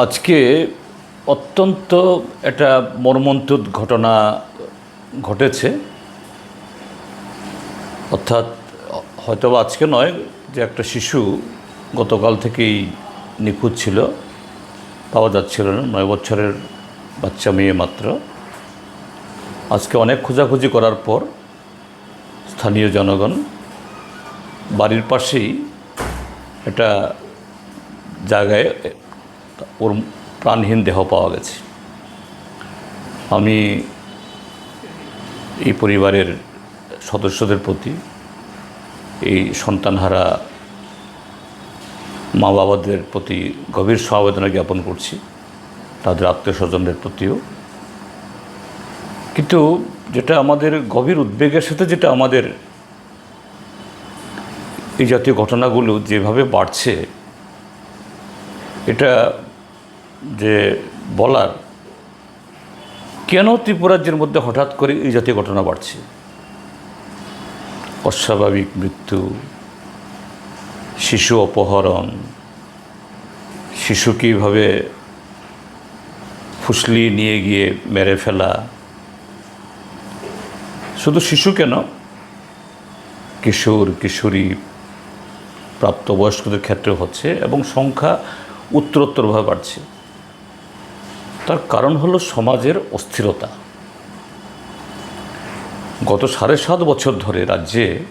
আজকে অত্যন্ত একটা মর্মন্তুদ ঘটনা ঘটেছে। অর্থাৎ হয়তো আজকে নয় যে একটা শিশু গতকাল থেকেই নিখোঁজ ছিল। পাওয়া যাচ্ছিল না, নয় বছরের বাচ্চা মেয়ে মাত্র। আজকে অনেক খোঁজাখুঁজি করার পর স্থানীয় জনগণ বাড়ির পাশেই একটা জায়গায় ওর প্রাণহীন দেহ পাওয়া গেছে। আমি এই পরিবারের সদস্যদের প্রতি এই সন্তানহারা মা বাবাদের প্রতি গভীর সমবেদনা জ্ঞাপন করছি, তাদের আত্মীয় স্বজনদের প্রতিও। কিন্তু যেটা আমাদের গভীর উদ্বেগের সাথে যেটা আমাদের এই জাতীয় ঘটনাগুলো যেভাবে বাড়ছে, এটা যে বলার, কেন ত্রিপুরাজ্যের মধ্যে হঠাৎ করে এই জাতীয় ঘটনা বাড়ছে? অস্বাভাবিক মৃত্যু, শিশু অপহরণ শিশুকে এইভাবে ফুসলি নিয়ে গিয়ে মেরে ফেলা? শুধু শিশু কেন কিশোর, কিশোরী, প্রাপ্তবয়স্কদের ক্ষেত্রে হচ্ছে এবং সংখ্যা উত্তরোত্তরভাবে বাড়ছে। তার কারণ হলো সমাজের অস্থিরতা। গত সাড়ে সাত বছর ধরে রাজ্যে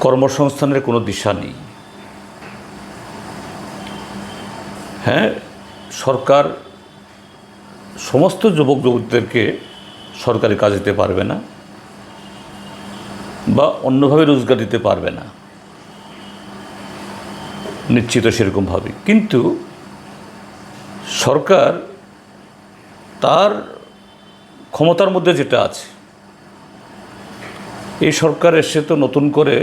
কর্মসংস্থানের কোনো দিশা নেই। হ্যাঁ সরকার সমস্ত যুবক যুবতীদেরকে সরকারি কাজ দিতে পারবে না বা অন্যভাবে রোজগার দিতে পারবে না। নিশ্চিত সেরকমভাবে। কিন্তু সরকার তার ক্ষমতার মধ্যে যেটা আছে, এই সরকার এসে তো নতুন করে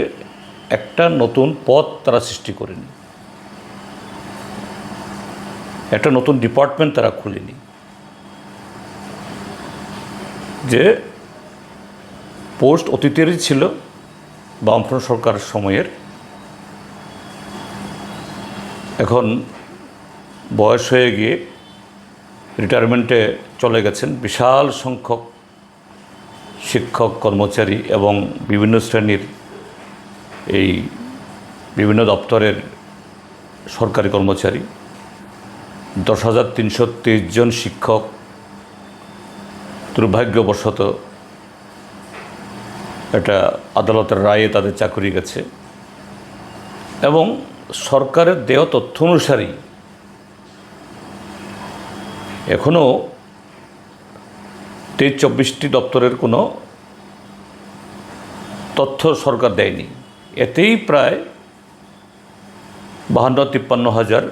একটা নতুন পথ তারা সৃষ্টি করেনি। একটা নতুন ডিপার্টমেন্ট তারা খুলেনি। যে পোস্ট অতীতেরই ছিল বামফ্রন্ট সরকার সময়ের। এখন বয়স হয়ে গিয়ে রিটায়ারমেন্টে চলে গেছেন। বিশাল সংখ্যক শিক্ষক, কর্মচারী এবং বিভিন্ন শ্রেণির এই বিভিন্ন দপ্তরের সরকারি কর্মচারী। দশ হাজার তিনশো তেইশ জন শিক্ষক দুর্ভাগ্যবশত এটা আদালতের রায়ে তাদের চাকরি গেছে। এবং সরকারের দেহ তথ্য অনুসারেই এখনও তেইশ চব্বিশটি দপ্তরের কোনো তথ্য সরকার দেয়নি। এতেই প্রায় বাহান্ন, তিপ্পান্ন হাজার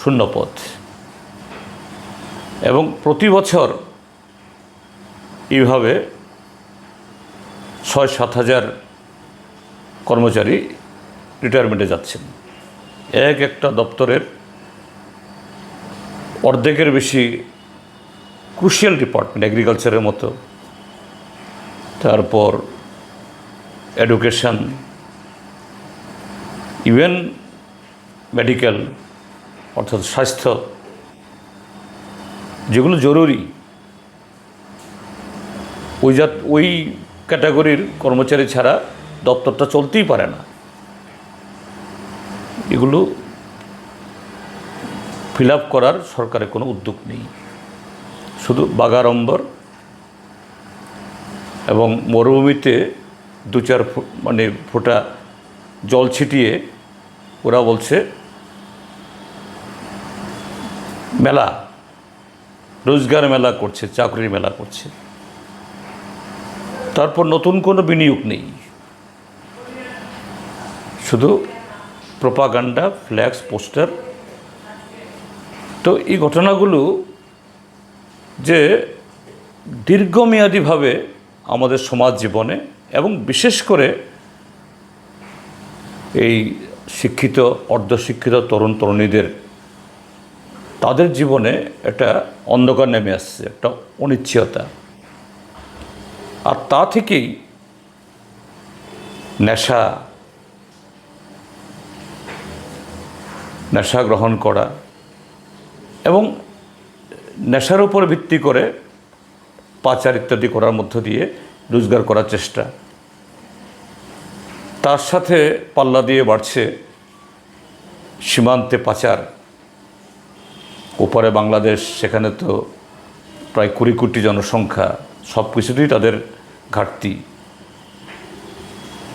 শূন্যপদ এবং প্রতি বছর এইভাবে ছয়, সাত হাজার কর্মচারী রিটায়ারমেন্টে যাচ্ছেন। এক একটা দপ্তরের অর্ধেকের বেশি ক্রুশিয়াল ডিপার্টমেন্ট এগ্রিকালচারের মতো। তারপর এডুকেশন ইভেন মেডিকেল অর্থাৎ স্বাস্থ্য, যেগুলো জরুরি। ওই জাত, ওই ক্যাটাগরির কর্মচারী ছাড়া দপ্তরটা চলতেই পারে না। এগুলো ফিল আপ করার সরকারের কোনো উদ্যোগ নেই। শুধু বাগাড়ম্বর এবং মরুভূমিতে দু চার মানে ফোঁটা জল ছিটিয়ে ওরা বলছে, মেলা, রোজগার মেলা করছে, চাকরির মেলা করছে। তারপর নতুন কোনো বিনিয়োগ নেই। শুধু প্রোপাগান্ডা ফ্ল্যাক্স পোস্টার তো এই ঘটনাগুলো যে দীর্ঘমেয়াদীভাবে আমাদের সমাজ জীবনে এবং বিশেষ করে এই শিক্ষিত, অর্ধশিক্ষিত তরুণ তরুণীদের, তাদের জীবনে একটা অন্ধকার নেমে আসছে, একটা অনিশ্চয়তা। আর তা থেকেই নেশা নেশা গ্রহণ করা এবং নেশার উপর ভিত্তি করে পাচার ইত্যাদি করার মধ্য দিয়ে রোজগার করার চেষ্টা। তার সাথে পাল্লা দিয়ে বাড়ছে সীমান্তে পাচার। ওপারে বাংলাদেশ, সেখানে তো প্রায় কুড়ি কোটি জনসংখ্যা, সব কিছুতেই তাদের ঘাটতি।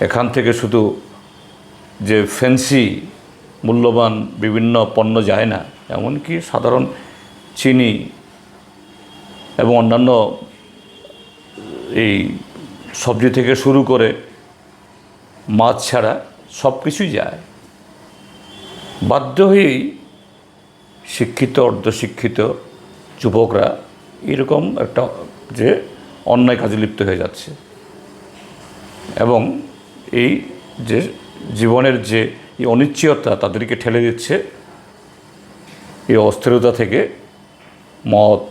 এখান থেকে শুধু যে ফ্যান্সি মূল্যবান বিভিন্ন পণ্য যায় না, এমনকি সাধারণ চিনি এবং অন্যান্য এই সবজি থেকে শুরু করে মাছ ছাড়া সব কিছুই যায়। বাধ্য হয়েই শিক্ষিত, অর্ধশিক্ষিত যুবকরা এরকম একটা যে অন্যায় কাজে লিপ্ত হয়ে যাচ্ছে। এবং এই যে জীবনের যে এই অনিশ্চয়তা তাদেরকে ঠেলে দিচ্ছে। এই অস্থিরতা থেকে মদ,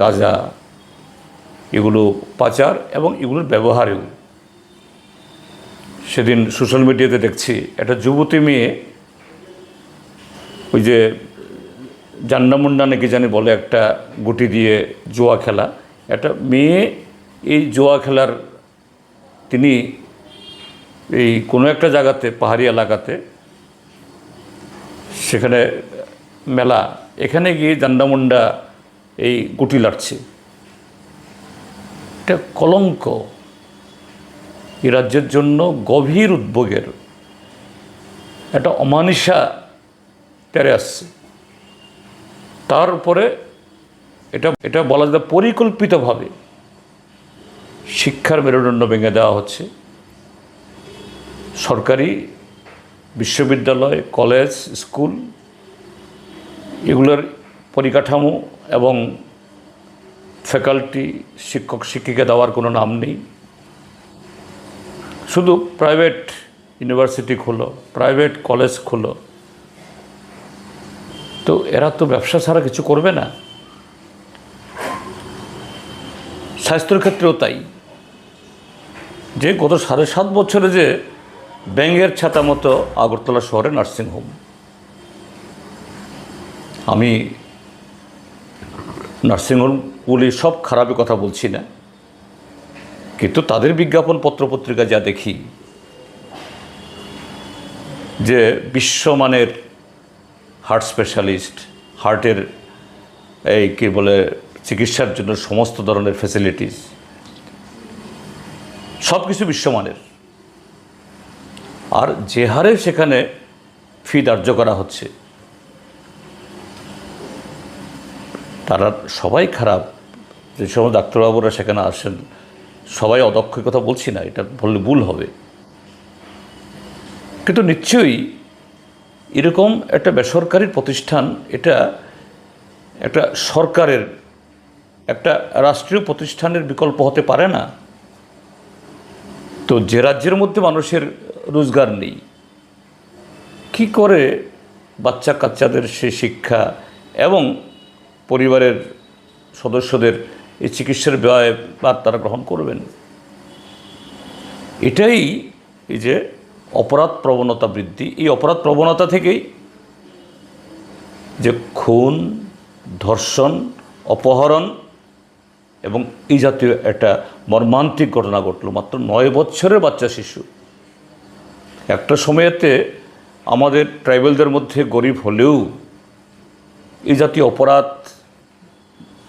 গাঁজা, এগুলো পাচার এবং এগুলোর ব্যবহারেও। সেদিন সোশ্যাল মিডিয়াতে দেখছি, একটা যুবতী মেয়ে ওই যে জান্নামুন্ডা নাকি জানি বলে একটা গুটি দিয়ে জোয়া খেলা। একটা মেয়ে এই জোয়া খেলার তিনি এই কোনো একটা জায়গাতে, পাহাড়ি এলাকাতে, সেখানে মেলা, এখানে গিয়ে জান্ডামুন্ডা এই গুটি লাড়ছে এটা কলঙ্ক। এই রাজ্যের জন্য গভীর উদ্যোগের একটা অমানিসা তেরে আসছে। তার উপরে এটা এটা বলা যায় পরিকল্পিতভাবে শিক্ষার মেরুদণ্ড ভেঙে দেওয়া হচ্ছে। সরকারি বিশ্ববিদ্যালয়, কলেজ, স্কুল, এগুলোর পরিকাঠামো এবং ফ্যাকাল্টি, শিক্ষক, শিক্ষিকা দেওয়ার কোনো নাম নেই। শুধু প্রাইভেট ইউনিভার্সিটি খোলো, প্রাইভেট কলেজ খোলো। তো এরা তো ব্যবসা ছাড়া কিছু করবে না। স্বাস্থ্যের ক্ষেত্রেও তাই। যে গত সাড়ে সাত বছরে যে ব্যাঙের ছাতা মতো আগরতলা শহরে নার্সিংহোম আমি নার্সিংহোমগুলি সব খারাপই কথা বলছি না, কিন্তু তাদের বিজ্ঞাপন পত্রপত্রিকা যা দেখি, যে বিশ্বমানের হার্ট স্পেশালিস্ট হার্টের এই কি বলে চিকিৎসার জন্য সমস্ত ধরনের ফেসিলিটিস সব কিছু বিশ্বমানের। আর যে হারে সেখানে ফি ধার্য করা হচ্ছে। তারা সবাই খারাপ। যে সময় ডাক্তারবাবুরা সেখানে আসেন, সবাই অদক্ষ কথা বলছি না, এটা বললে ভুল হবে। কিন্তু নিশ্চয়ই এরকম একটা বেসরকারি প্রতিষ্ঠান, এটা একটা সরকারের, একটা রাষ্ট্রীয় প্রতিষ্ঠানের বিকল্প হতে পারে না। তো যে রাজ্যের মধ্যে মানুষের রোজগার নেই। কি করে বাচ্চা কাচ্চাদের সে শিক্ষা এবং পরিবারের সদস্যদের এই চিকিৎসার ব্যয় বা তারা গ্রহণ করবেন? এটাই এই যে অপরাধ প্রবণতা বৃদ্ধি। এই অপরাধ প্রবণতা থেকেই যে খুন, ধর্ষণ, অপহরণ এবং এই জাতীয় একটা মর্মান্তিক ঘটনা ঘটলো। মাত্র নয় বছরের বাচ্চা শিশু। একটা সময়েতে আমাদের ট্রাইবেলদের মধ্যে গরিব হলেও এই জাতীয় অপরাধ,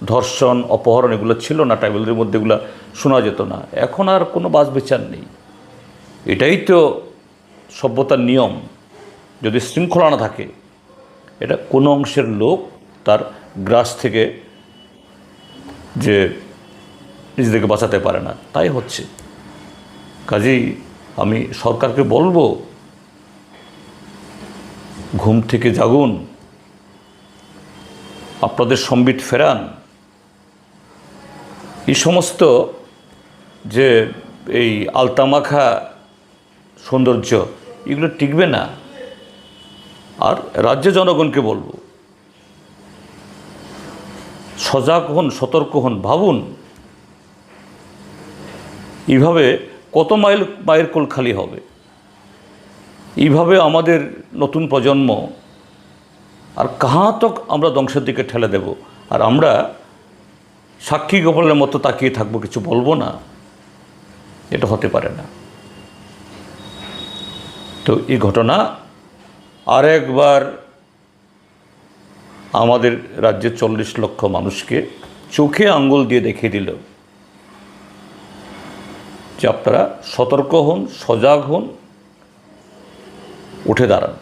ধর্ষণ, অপহরণ এগুলো ছিল না, ট্রাইবেলদের মধ্যে এগুলো শোনা যেত না। এখন আর কোনো বাস বিচার নেই। এটাই তো সভ্যতার নিয়ম। যদি শৃঙ্খলা না থাকে, এটা কোনো অংশের লোক তার গ্রাস থেকে যে নিজেদেরকে বাঁচাতে পারে না। তাই হচ্ছে। কাজেই আমি সরকারকে বলব, ঘুম থেকে জাগুন, আপনাদের সম্বিত ফেরান। এই সমস্ত যে এই আলতামাখা সৌন্দর্য, এগুলো টিকবে না। আর রাজ্য জনগণকে বলব, সজাগ হন, সতর্ক হন, ভাবুন। এইভাবে কত মাইল মায়ের কোল খালি হবে? এইভাবে আমাদের নতুন প্রজন্ম, আর কাহা তক আমরা ধ্বংসের দিকে ঠেলে দেব? আর আমরা সাক্ষী গোপালের মতো তাকিয়ে থাকব কিছু বলব না? এটা হতে পারে না। তো এই ঘটনা আরেকবার আমাদের রাজ্যের চল্লিশ লক্ষ মানুষকে চোখে আঙ্গুল দিয়ে দেখিয়ে দিল। যে আপনারা সতর্ক হন সজাগ হন উঠে দাঁড়ান